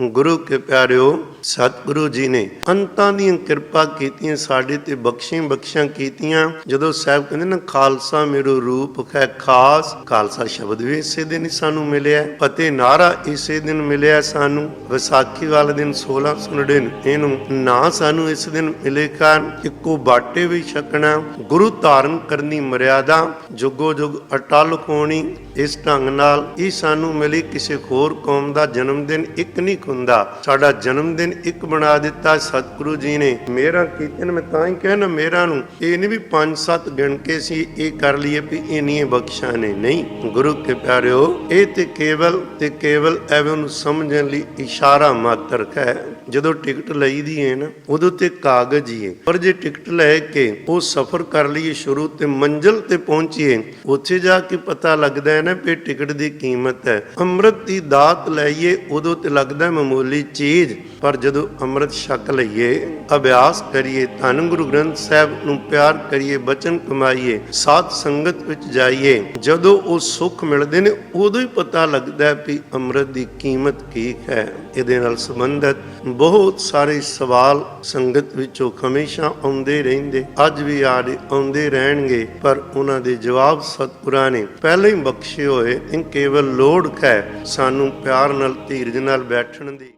ਗੁਰੂ ਕੇ ਪਿਆਰਿਓ ਸਤਿਗੁਰੂ ਜੀ ਨੇ ਅੰਤਾਂ ਦੀਆਂ ਕਿਰਪਾ ਕੀਤੀਆਂ, ਸਾਡੇ ਤੇ ਬਖਸ਼ੀਆਂ ਬਖਸ਼ਾਂ ਕੀਤੀਆਂ। ਜਦੋਂ ਸਾਹਿਬ ਕਹਿੰਦੇ ਨਾ, ਖਾਲਸਾ ਮੇਰੋ ਰੂਪ ਹੈ, ਖਾਸ ਖਾਲਸਾ ਸ਼ਬਦ ਵੀ ਇਸੇ ਦਿਨ ਸਾਨੂੰ ਮਿਲਿਆ ਪਤੇ ਨਾਰਾ ਇਸੇ ਦਿਨ ਮਿਲਿਆ ਸਾਨੂੰ। ਵਿਸਾਖੀ ਵਾਲੇ ਦਿਨ 1699 ਨੂੰ ਨਾ ਸਾਨੂੰ ਇਸ ਦਿਨ ਮਿਲੇ ਕਾਰਨ ਇੱਕੋ ਬਾਟੇ ਵੀ ਛਕਣਾ। ਗੁਰੂ ਧਾਰਨ ਕਰਨੀ ਮਰਿਆਦਾ, ਜੁਗੋ ਜੁਗ ਅਟਲ ਹੋਣੀ, ਇਸ ਢੰਗ ਨਾਲ ਇਹ ਸਾਨੂੰ ਮਿਲੀ। ਕਿਸੇ ਹੋਰ ਕੌਮ ਦਾ ਜਨਮ ਦਿਨ ਇੱਕ ਨਹੀਂ ਹੁੰਦਾ। ਸਾਡਾ ਜਨਮ ਦਿਨ ਇੱਕ ਬਣਾ ਦਿੱਤਾ ਸਤਿਗੁਰੂ ਜੀ ਨੇ। ਮੇਰਾ ਕੀਤੇ ਮੈਂ ਤਾਂ ਹੀ ਕਹਿਣਾ ਮੇਰਾ ਨੂੰ, ਇਹ ਨਹੀਂ ਵੀ ਪੰਜ ਸੱਤ ਗਿਣ ਕੇ ਸੀ, ਇਹ ਕਰ ਲਈਏ ਵੀ ਇੰਨੀਆਂ ਬਖਸ਼ਾਂ ਨੇ। ਨਹੀਂ, ਗੁਰੂ ਕੇ ਪਿਆਰਿਓ, ਇਹ ਤੇ ਕੇਵਲ ਤੇ ਕੇਵਲ ਐਵੇਂ ਨੂੰ ਸਮਝਣ ਲਈ ਇਸ਼ਾਰਾ ਮਾਤਰ ਹੈ। ਜਦੋਂ ਟਿਕਟ ਲਈਦੀ ਹੈ ਨਾ, ਉਦੋਂ ਤੇ ਕਾਗਜ਼ ਹੀ ਹੈ ਪਰ ਜੇ ਟਿਕਟ ਲੈ ਕੇ ਉਹ ਸਫ਼ਰ ਕਰ ਲਈਏ ਸ਼ੁਰੂ ਤੇ ਮੰਜ਼ਿਲ ਤੇ ਪਹੁੰਚੀਏ, ਉੱਥੇ ਜਾ ਕੇ ਪਤਾ ਲੱਗਦਾ ਹੈ ਨਾ ਵੀ ਟਿਕਟ ਦੀ ਕੀਮਤ ਹੈ। ਅੰਮ੍ਰਿਤ ਦੀ ਦਾਤ ਲਈਏ, ਉਦੋਂ ਤੇ ਲੱਗਦਾ ਮਾਮੂਲੀ ਚੀਜ਼। ਪਰ ਜਦੋਂ ਅੰਮ੍ਰਿਤ ਛਕ ਲਈਏ, ਅਭਿਆਸ ਕਰੀਏ, ਧੰਨ ਗੁਰੂ ਗ੍ਰੰਥ ਸਾਹਿਬ ਨੂੰ ਪਿਆਰ ਕਰੀਏ, ਬਚਨ ਕਮਾਈਏ, ਸਾਧ ਸੰਗਤ ਵਿੱਚ ਜਾਈਏ, ਜਦੋਂ ਉਹ ਸੁੱਖ ਮਿਲਦੇ ਨੇ, ਉਦੋਂ ਹੀ ਪਤਾ ਲੱਗਦਾ ਹੈ ਵੀ ਅੰਮ੍ਰਿਤ ਦੀ ਕੀਮਤ ਕੀ ਹੈ। ਇਹਦੇ ਨਾਲ ਸੰਬੰਧਿਤ ਬਹੁਤ ਸਾਰੇ ਸਵਾਲ ਸੰਗਤ ਵਿੱਚੋਂ ਹਮੇਸ਼ਾ ਆਉਂਦੇ ਰਹਿੰਦੇ, ਅੱਜ ਵੀ ਆੜੇ ਆਉਂਦੇ ਰਹਿਣਗੇ, ਪਰ ਉਹਨਾਂ ਦੇ ਜਵਾਬ ਸਤਿਗੁਰਾਂ ਨੇ ਪਹਿਲਾਂ ਹੀ ਬਖਸ਼ੇ ਹੋਏ, ਇਹ ਕੇਵਲ ਲੋੜ ਹੈ ਸਾਨੂੰ ਪਿਆਰ ਨਾਲ, ਧੀਰਜ ਨਾਲ ਬੈਠਣ ਦੀ।